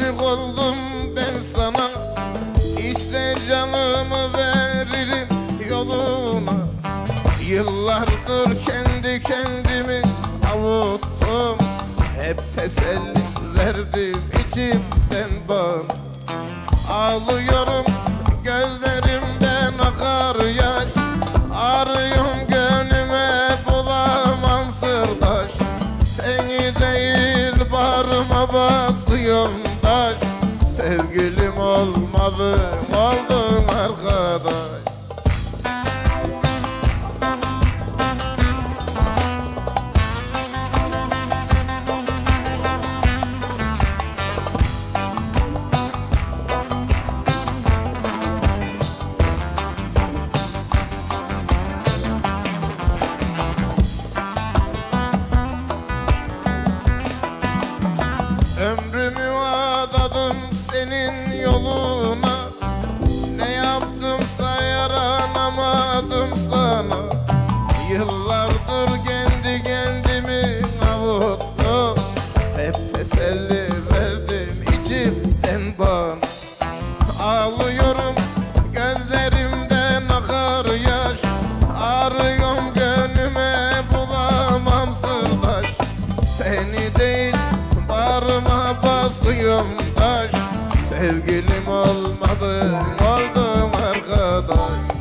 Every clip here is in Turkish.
oldum ben sana. İste canımı veririm yoluna. Yıllardır kendi kendimi avuttum. Hep teselli verdim içimden bana. Ağlıyorum gözlerimden akar yaş. Arıyorum gönlüme bulamam sırdaş. Seni değil bağrıma basıyorum Sevgilim olmadı oldum arkadaş. Adadım senin yoluna Ne yaptımsa yaranamadım sana. Yıllardır kendi kendimi avuttum Hep teselli verdim içimden bana. Ağlıyorum gözlerimden akar yaş. Arıyorum gönlüme bulamam sırdaş. Seni değil bağrıma basıyorum taş Sevgilim olmadı oldum arkadaş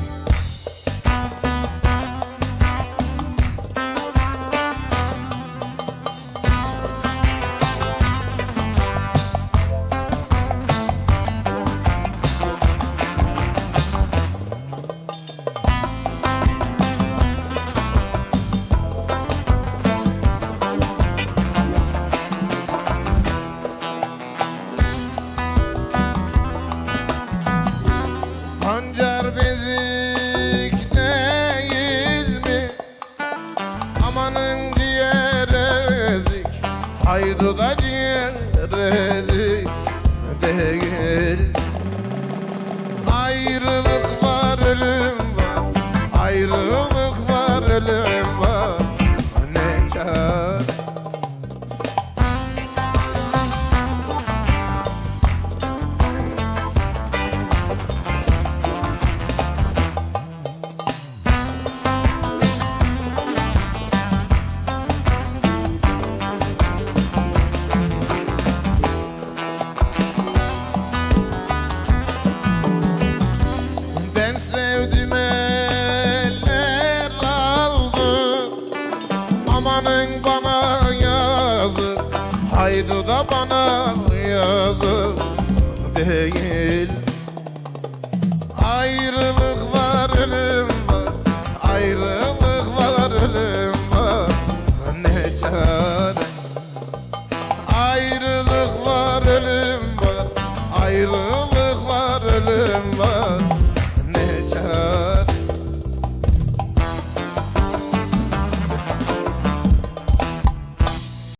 Haydu da ciğer ezik değil. Ayrılık var ölüm bana yazı Değil. Ayrılık